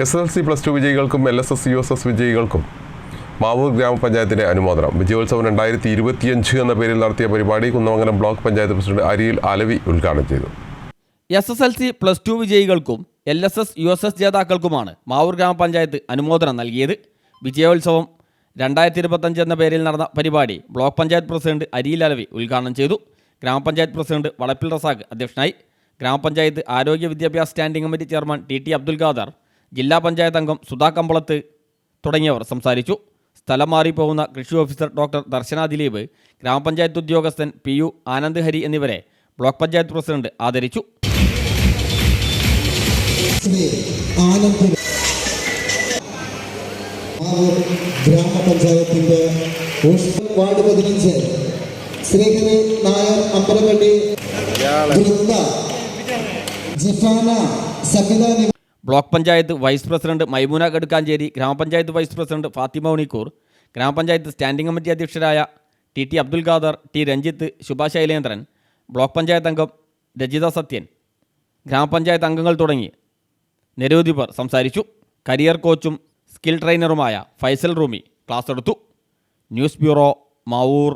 S L C plus two വിജയികൾക്കും L S S U S S വിജയികൾക്കും Mavoor ഗ്രാമപഞ്ചായത്തിന്റെ അനുമോദനം. വിജയോത്സവം രണ്ടായിരത്തി ഇരുപത്തിയഞ്ച് എന്ന പേരിൽ നടത്തിയ പരിപാടി കുന്നമംഗലം ബ്ലോക്ക് പഞ്ചായത്ത് പ്രസിഡന്റ് അരിയിൽ അലവി ഉദ്ഘാടനം ചെയ്തു. S S L C plus two വിജയികൾക്കും L S S U S S ജേതാക്കൾക്കുമാണ് Mavoor ഗ്രാമപഞ്ചായത്ത് അനുമോദനം നൽകിയത്. വിജയോത്സവം രണ്ടായിരത്തി ഇരുപത്തഞ്ച് എന്ന പേരിൽ നടന്ന പരിപാടി ബ്ലോക്ക് പഞ്ചായത്ത് പ്രസിഡന്റ് അരിയിൽ അലവി ഉദ്ഘാടനം ചെയ്തു. ഗ്രാമപഞ്ചായത്ത് പ്രസിഡന്റ് വളപ്പിൽ റസാഖ് അധ്യക്ഷനായി. ഗ്രാമപഞ്ചായത്ത് ആരോഗ്യ വിദ്യാഭ്യാസ standing committee chairman T T Abdul Khader ജില്ലാ പഞ്ചായത്ത് അംഗം സുധാ കമ്പളത്ത് തുടങ്ങിയവർ സംസാരിച്ചു. സ്ഥലം മാറിപ്പോകുന്ന കൃഷി ഓഫീസർ ഡോക്ടർ ദർശന ദിലീപ് ഗ്രാമപഞ്ചായത്ത് ഉദ്യോഗസ്ഥൻ പി യു ആനന്ദ് ഹരി എന്നിവരെ ബ്ലോക്ക് പഞ്ചായത്ത് പ്രസിഡന്റ് ആദരിച്ചു. ഗ്രാമപഞ്ചായത്തിന്റെ ward Sreehari Nair Jifana നിവ- block panchayat vice president Maimoona Gadkancheri ഗ്രാമപഞ്ചായത്ത് വൈസ് പ്രസിഡന്റ് ഫാത്തിമ ഉണിക്കൂർ ഗ്രാമപഞ്ചായത്ത് standing committee അധ്യക്ഷരായ T T Abdul Khader T Ranjith Shubha Shailendran block panchayat അംഗം രജിത സത്യൻ ഗ്രാമപഞ്ചായത്ത് അംഗങ്ങൾ തുടങ്ങി. നിരവധി പേർ സംസാരിച്ചു. കരിയർ കോച്ചും സ്കിൽ ട്രെയിനറുമായ ഫൈസൽ റൂമി ക്ലാസ് എടുത്തു. News bureau Mavoor.